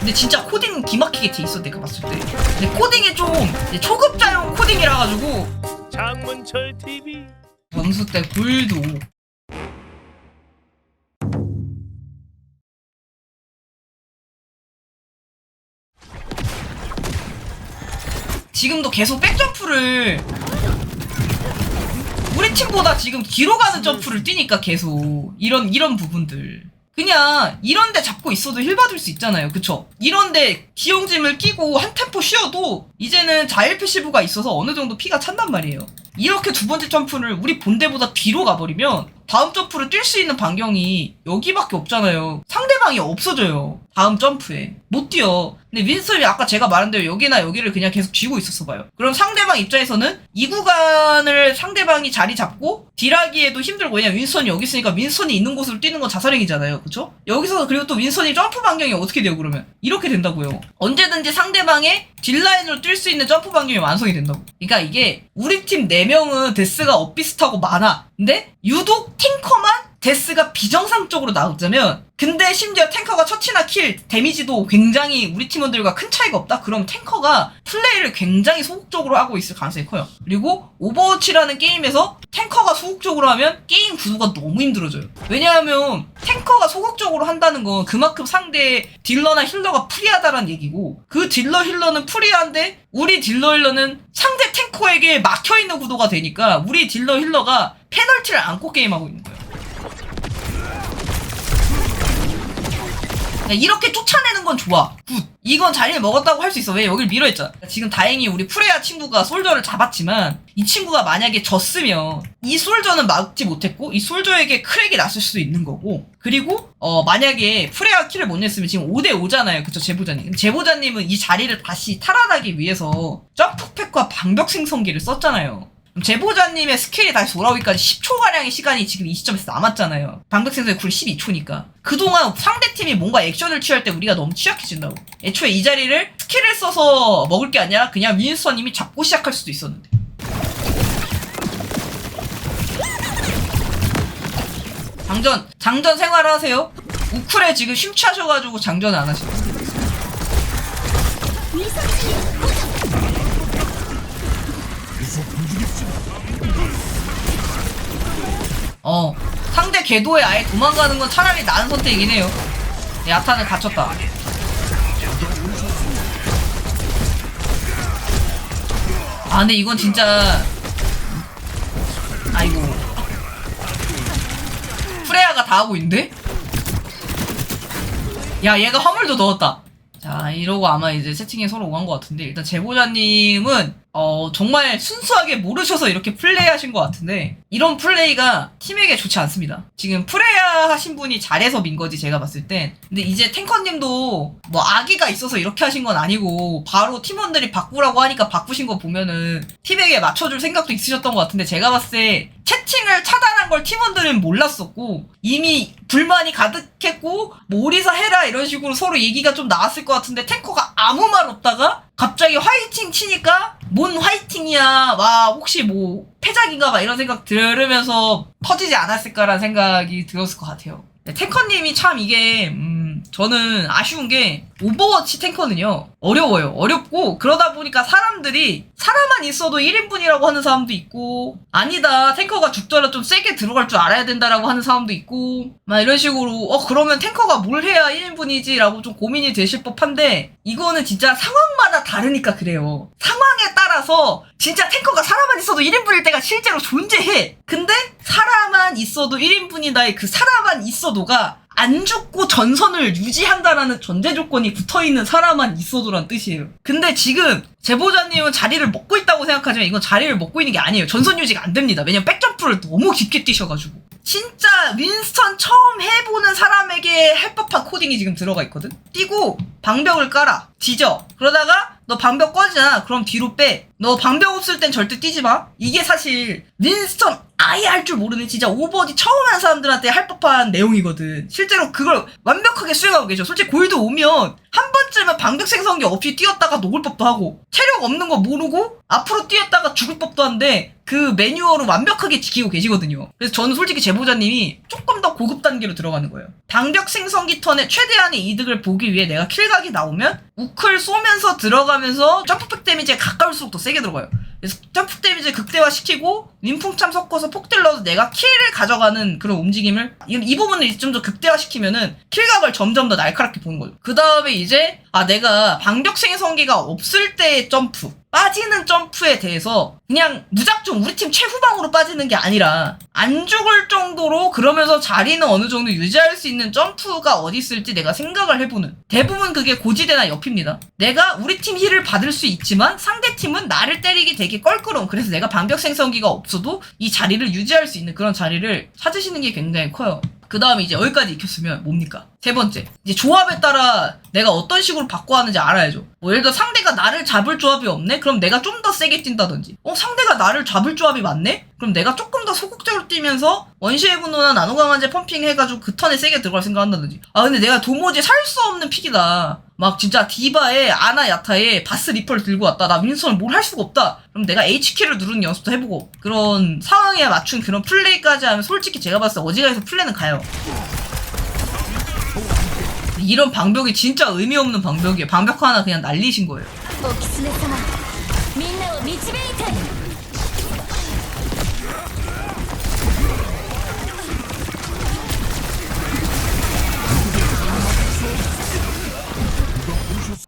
근데 진짜 코딩은 기막히게 돼 있어 내가 봤을 때. 근데 코딩이 좀 초급자용 코딩이라 가지고. 장문철 TV 점수 때5 지금도 계속 백점프를 우리 팀보다 지금 뒤로 가는 점프를 뛰니까 계속 이런 이런 부분들 그냥 이런데 잡고 있어도 힐 받을 수 있잖아요 그쵸 이런데 기용짐을 끼고 한 템포 쉬어도 이제는 자일 패시브가 있어서 어느 정도 피가 찬단 말이에요 이렇게 두 번째 점프를 우리 본대보다 뒤로 가버리면 다음 점프를 뛸 수 있는 반경이 여기밖에 없잖아요. 상대방이 없어져요. 다음 점프에. 못 뛰어. 근데 윈스턴이 아까 제가 말한 대로 여기나 여기를 그냥 계속 쥐고 있었어 봐요. 그럼 상대방 입장에서는 이 구간을 상대방이 자리 잡고 딜하기에도 힘들고 왜냐면 윈스턴이 여기 있으니까 윈스턴이 있는 곳으로 뛰는 건 자살행위잖아요. 그쵸? 여기서 그리고 또 윈스턴이 점프 반경이 어떻게 돼요 그러면? 이렇게 된다고요. 언제든지 상대방의 딜라인으로 뛸 수 있는 점프 반경이 완성이 된다고. 그러니까 이게 우리 팀 4명은 데스가 엇비슷하고 많아. 근데 유독 탱커만 데스가 비정상적으로 나오자면 근데 심지어 탱커가 처치나 킬 데미지도 굉장히 우리 팀원들과 큰 차이가 없다? 그럼 탱커가 플레이를 굉장히 소극적으로 하고 있을 가능성이 커요. 그리고 오버워치라는 게임에서 탱커가 소극적으로 하면 게임 구도가 너무 힘들어져요. 왜냐하면 탱커가 소극적으로 한다는 건 그만큼 상대 딜러나 힐러가 프리하다라는 얘기고 그 딜러 힐러는 프리한데 우리 딜러 힐러는 상대 탱커에게 막혀있는 구도가 되니까 우리 딜러 힐러가 페널티를 안고 게임하고 있는 이렇게 쫓아내는 건 좋아. 굿. 이건 자리를 먹었다고 할 수 있어. 왜 여길 밀어있잖아. 지금 다행히 우리 프레야 친구가 솔저를 잡았지만 이 친구가 만약에 졌으면 이 솔저는 막지 못했고 이 솔저에게 크랙이 났을 수도 있는 거고 그리고 어 만약에 프레야 킬을 못 냈으면 지금 5대 5잖아요. 그쵸 제보자님. 제보자님은 이 자리를 다시 탈환하기 위해서 점프팩과 방벽 생성기를 썼잖아요. 제보자님의 스킬이 다시 돌아오기까지 10초가량의 시간이 지금 이 시점에서 남았잖아요. 생성의 쿨이 12초니까. 그동안 상대팀이 뭔가 액션을 취할 때 우리가 너무 취약해진다고. 애초에 이 자리를 스킬을 써서 먹을 게 아니라 그냥 윈스턴님이 잡고 시작할 수도 있었는데. 장전, 장전 생활을 하세요? 우쿨에 지금 심취하셔가지고 장전을 안 하시네. 어 상대 궤도에 아예 도망가는 건 차라리 나은 선택이긴 해요. 야타는 갇혔다. 아 근데 이건 진짜 아이고. 프레야가 다 하고 있는데? 야 얘가 화물도 넣었다 자 이러고 아마 이제 채팅에 서로 오간 것 같은데 일단 제보자님은 어 정말 순수하게 모르셔서 이렇게 플레이 하신 것 같은데 이런 플레이가 팀에게 좋지 않습니다. 지금 프레야 하신 분이 잘해서 민 거지 제가 봤을 땐 근데 이제 탱커님도 뭐 악의가 있어서 이렇게 하신 건 아니고 바로 팀원들이 바꾸라고 하니까 바꾸신 거 보면은 팀에게 맞춰줄 생각도 있으셨던 것 같은데 제가 봤을 때 채팅을 차단한 걸 팀원들은 몰랐었고 이미 불만이 가득했고 뭐 오리사 해라 이런 식으로 서로 얘기가 좀 나왔을 것 같은데 탱커가 아무 말 없다가 갑자기 화이팅 치니까 뭔 화이팅이야 와 혹시 뭐 패작인가 봐 이런 생각 들으면서 터지지 않았을까라는 생각이 들었을 것 같아요. 네, 탱커님이 참 이게 음 저는 아쉬운 게 오버워치 탱커는요 어려워요. 어렵고 그러다 보니까 사람들이 사람만 있어도 1인분이라고 하는 사람도 있고 아니다 탱커가 죽더라도 좀 세게 들어갈 줄 알아야 된다라고 하는 사람도 있고 막 이런 식으로 어 그러면 탱커가 뭘 해야 1인분이지 라고 좀 고민이 되실 법한데 이거는 진짜 상황마다 다르니까 그래요. 상황에 따라서 진짜 탱커가 사람만 있어도 1인분일 때가 실제로 존재해. 근데 사람만 있어도 1인분이다의 그 사람만 있어도가 안 죽고 전선을 유지한다라는 전제 조건이 붙어 있는 사람만 있어도란 뜻이에요. 근데 지금 제보자님은 자리를 먹고 있다고 생각하지만 이건 자리를 먹고 있는 게 아니에요. 전선 유지가 안 됩니다. 왜냐면 백점프를 너무 깊게 뛰셔가지고. 진짜 윈스턴 처음 해보는 사람에게 할 법한 코딩이 지금 들어가 있거든? 뛰고 방벽을 깔아. 뒤져. 그러다가 너 방벽 꺼지잖아. 그럼 뒤로 빼. 너 방벽 없을 땐 절대 뛰지 마. 이게 사실 윈스턴 아예 할 줄 모르는 진짜 오버워치 처음 하는 사람들한테 할 법한 내용이거든. 실제로 그걸 완벽하게 수행하고 계셔. 솔직히 골드 오면 한 번쯤은 방벽 생성기 없이 뛰었다가 녹을 법도 하고 체력 없는 거 모르고 앞으로 뛰었다가 죽을 법도 한데 그 매뉴얼을 완벽하게 지키고 계시거든요. 그래서 저는 솔직히 제보자님이 조금 더 고급 단계로 들어가는 거예요. 방벽 생성기 턴에 최대한의 이득을 보기 위해 내가 킬각이 나오면 우클 쏘면서 들어가면서 점프팩 데미지에 가까울수록 더 세게 들어가요. 그래서 점프 데미지 극대화시키고 림풍참 섞어서 폭딜 넣어서 내가 킬을 가져가는 그런 움직임을 이, 이 부분을 좀 더 극대화시키면은 킬각을 점점 더 날카롭게 보는 거죠. 그 다음에 이제 아 내가 방벽 생성기가 없을 때의 점프 빠지는 점프에 대해서 그냥 무작정 우리 팀 최후방으로 빠지는 게 아니라 안 죽을 정도로 그러면서 자리는 어느 정도 유지할 수 있는 점프가 어디 있을지 내가 생각을 해보는 대부분 그게 고지대나 옆입니다. 내가 우리 팀 힐을 받을 수 있지만 상대 팀은 나를 때리기 되게 껄끄러운 그래서 내가 방벽 생성기가 없어도 이 자리를 유지할 수 있는 그런 자리를 찾으시는 게 굉장히 커요. 그 다음에 이제 여기까지 익혔으면 뭡니까? 세 번째. 이제 조합에 따라 내가 어떤 식으로 바꿔 하는지 알아야죠. 뭐 예를 들어 상대가 나를 잡을 조합이 없네? 그럼 내가 좀 더 세게 뛴다든지. 어, 상대가 나를 잡을 조합이 많네? 그럼 내가 조금 더 소극적으로 뛰면서 원시의 분노나 나노강화제 펌핑 해가지고 그 턴에 세게 들어갈 생각한다든지. 아, 근데 내가 도무지 살 수 없는 픽이다. 막 진짜 디바에 아나 야타에 바스 리퍼를 들고 왔다. 나 윈선을 뭘 할 수가 없다. 그럼 내가 H키를 누르는 연습도 해보고 그런 상황에 맞춘 그런 플레이까지 하면 솔직히 제가 봤을 때 어지간해서 플레이는 가요. 이런 방벽이 진짜 의미 없는 방벽이에요. 방벽 하나 그냥 날리신 거예요.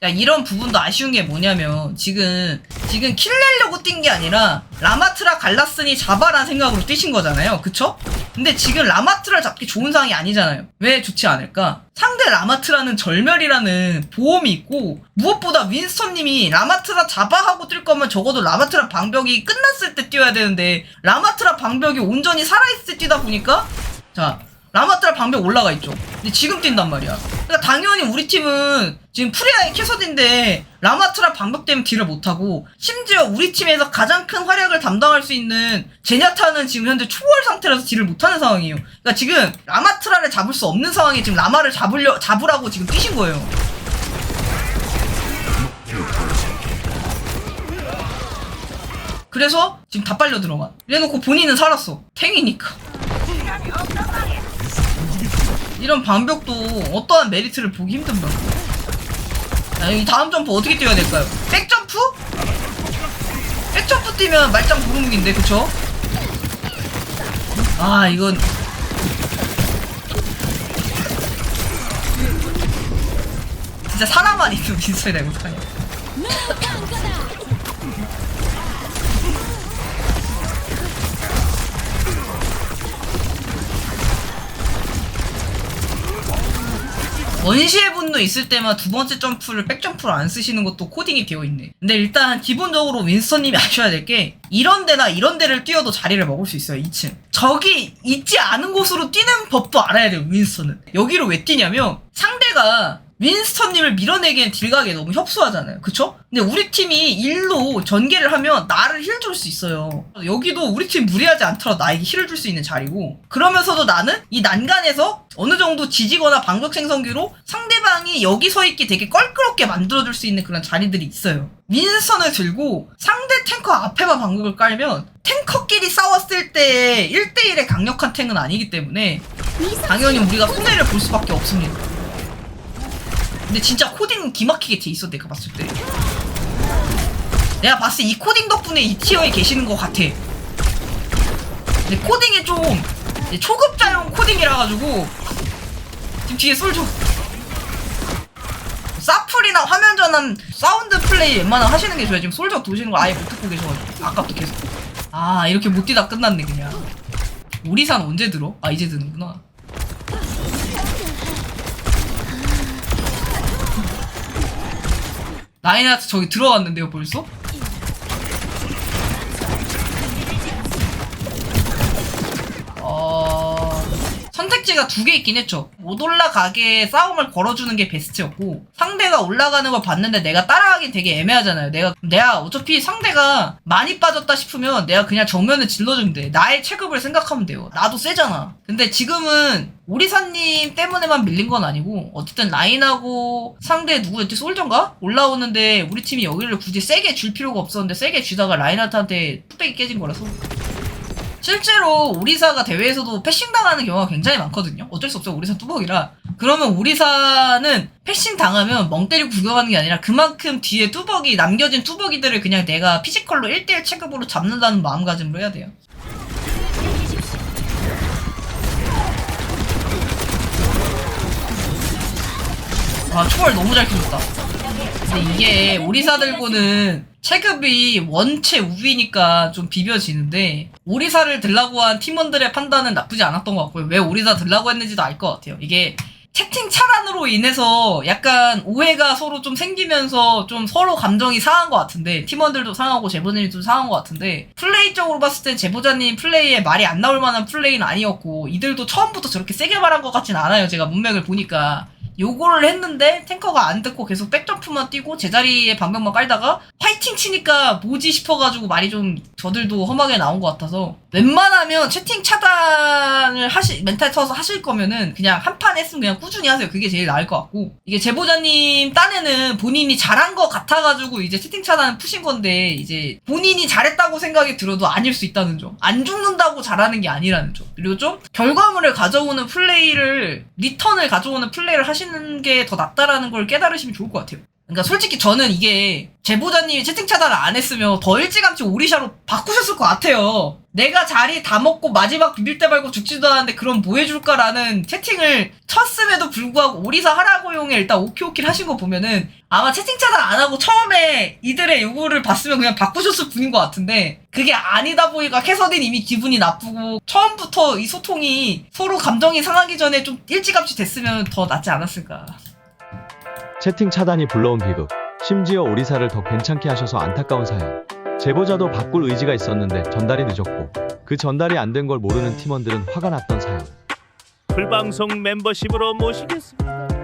자, 이런 부분도 아쉬운 게 뭐냐면 지금 지금 킬 내려고 뛴 게 아니라 라마트라 갈라스니 잡아라는 생각으로 뛰신 거잖아요. 그쵸? 근데 지금 라마트라 잡기 좋은 상황이 아니잖아요. 왜 좋지 않을까? 상대 라마트라는 절멸이라는 보험이 있고 무엇보다 윈스턴님이 라마트라 잡아 하고 뛸 거면 적어도 라마트라 방벽이 끝났을 때 뛰어야 되는데 라마트라 방벽이 온전히 살아있을 때 뛰다 보니까 자 라마트라 방벽 올라가 있죠. 근데 지금 뛴단 말이야. 그러니까 당연히 우리 팀은 지금 프리아의 캐서딘데 라마트라 방벽 때문에 딜을 못하고 심지어 우리 팀에서 가장 큰 활약을 담당할 수 있는 제냐타는 지금 현재 초월 상태라서 딜을 못하는 상황이에요. 그러니까 지금 라마트라를 잡을 수 없는 상황에 지금 라마를 잡으려 잡으라고 지금 뛰신 거예요. 그래서 지금 다 빨려 들어가. 이래놓고 본인은 살았어. 탱이니까. 이런 방벽도 어떠한 메리트를 보기 힘든다. 자, 이 다음 점프 어떻게 뛰어야 될까요? 백점프? 백점프 뛰면 말짱 도루묵인데, 그쵸? 아, 이건. 진짜 사람만 있으면 빈소리다, 이거 어 전시의 분노 있을 때만 두 번째 점프를 백점프로 안 쓰시는 것도 코딩이 되어 있네. 근데 일단 기본적으로 윈스턴님이 아셔야 될 게 이런 데나 이런 데를 뛰어도 자리를 먹을 수 있어요. 2층. 저기 있지 않은 곳으로 뛰는 법도 알아야 돼요. 윈스턴은. 여기로 왜 뛰냐면 상대가 윈스턴님을 밀어내기엔 딜각에 너무 협소하잖아요. 그쵸? 근데 우리 팀이 일로 전개를 하면 나를 힐 줄 수 있어요. 여기도 우리 팀 무리하지 않더라도 나에게 힐을 줄 수 있는 자리고 그러면서도 나는 이 난간에서 어느 정도 지지거나 방벽 생성기로 상대방이 여기 서 있기 되게 껄끄럽게 만들어줄 수 있는 그런 자리들이 있어요. 윈스턴을 들고 상대 탱커 앞에만 방벽을 깔면 탱커끼리 싸웠을 때 1대1의 강력한 탱은 아니기 때문에 당연히 우리가 손해를 볼 수밖에 없습니다. 근데 진짜 코딩은 기막히게 돼 있어 내가 봤을 때. 내가 봤을 때 이 코딩 덕분에 이 티어에 계시는 것 같아. 근데 코딩이 좀 초급자용 코딩이라 가지고 지금 뒤에 솔져 사플이나 화면 전환 사운드 플레이 웬만하면 하시는 게 좋아요. 지금 솔저 도시는 거 아예 못 듣고 계셔가지고 아까부터 계속. 아 이렇게 못 뛰다 끝났네 그냥. 오리산 언제 들어? 아 이제 드는구나 라인하트 저기 들어왔는데요 벌써? 선택지 선택지가 두 개 있긴 했죠. 못 올라가게 싸움을 걸어주는 게 베스트였고 상대가 올라가는 걸 봤는데 내가 따라가긴 되게 애매하잖아요. 내가 내가 어차피 상대가 많이 빠졌다 싶으면 내가 그냥 정면에 질러주면 돼. 나의 체급을 생각하면 돼요. 나도 세잖아. 근데 지금은 오리사님 때문에만 밀린 건 아니고 어쨌든 라인하고 상대 누구였지 솔전가 올라오는데 우리 팀이 여기를 굳이 세게 줄 필요가 없었는데 세게 쥐다가 라인하트한테 뚝배기 깨진 거라서 실제로 우리사가 대회에서도 패싱 당하는 경우가 굉장히 많거든요. 어쩔 수 없어 우리사 뚜벅이라. 그러면 우리사는 패싱 당하면 멍 때리고 구경하는 게 아니라 그만큼 뒤에 뚜벅이 남겨진 뚜벅이들을 그냥 내가 피지컬로 1대1 체급으로 잡는다는 마음가짐으로 해야 돼요. 아 초월 너무 잘 켜줬다. 근데 이게 오리사 들고는 체급이 원체 우위니까 좀 비벼지는데 오리사를 들라고 한 팀원들의 판단은 나쁘지 않았던 것 같고요. 왜 오리사 들라고 했는지도 알 것 같아요. 이게 채팅 차단으로 인해서 약간 오해가 서로 좀 생기면서 좀 서로 감정이 상한 것 같은데 팀원들도 상하고 제보자님도 상한 것 같은데 플레이적으로 봤을 때 제보자님 플레이에 말이 안 나올 만한 플레이는 아니었고 이들도 처음부터 저렇게 세게 말한 것 같진 않아요. 제가 문맥을 보니까 요거를 했는데 탱커가 안 듣고 계속 백점프만 뛰고 제자리에 방벽만 깔다가 화이팅 치니까 뭐지 싶어가지고 말이 좀 저들도 험하게 나온 것 같아서 웬만하면 채팅 차단을 하시 멘탈 터서 하실 거면은 그냥 한 판 했으면 그냥 꾸준히 하세요. 그게 제일 나을 것 같고. 이게 제보자님 딴에는 본인이 잘한 것 같아가지고 이제 채팅 차단 푸신 건데 이제 본인이 잘했다고 생각이 들어도 아닐 수 있다는 점. 안 죽는다고 잘하는 게 아니라는 점. 그리고 좀 결과물을 가져오는 플레이를 리턴을 가져오는 플레이를 하시는 게 더 낫다라는 걸 깨달으시면 좋을 것 같아요 그러니까 솔직히 저는 이게 제보자님이 채팅 차단을 안 했으면 더 일찌감치 오리샤로 바꾸셨을 것 같아요. 내가 자리 다 먹고 마지막 비빌 때 말고 죽지도 않았는데 그럼 뭐 해줄까라는 채팅을 쳤음에도 불구하고 오리사 하라고용에 일단 오키오키를 하신 거 보면은 아마 채팅 차단 안 하고 처음에 이들의 요구를 봤으면 그냥 바꾸셨을 분인 것 같은데 그게 아니다 보니까 캐서딘 이미 기분이 나쁘고 처음부터 이 소통이 서로 감정이 상하기 전에 좀 일찌감치 됐으면 더 낫지 않았을까. 채팅 차단이 불러온 비극. 심지어 오리사를 더 괜찮게 하셔서 안타까운 사연. 제보자도 바꿀 의지가 있었는데 전달이 늦었고 그 전달이 안 된 걸 모르는 팀원들은 화가 났던 사연. 풀방송 멤버십으로 모시겠습니다.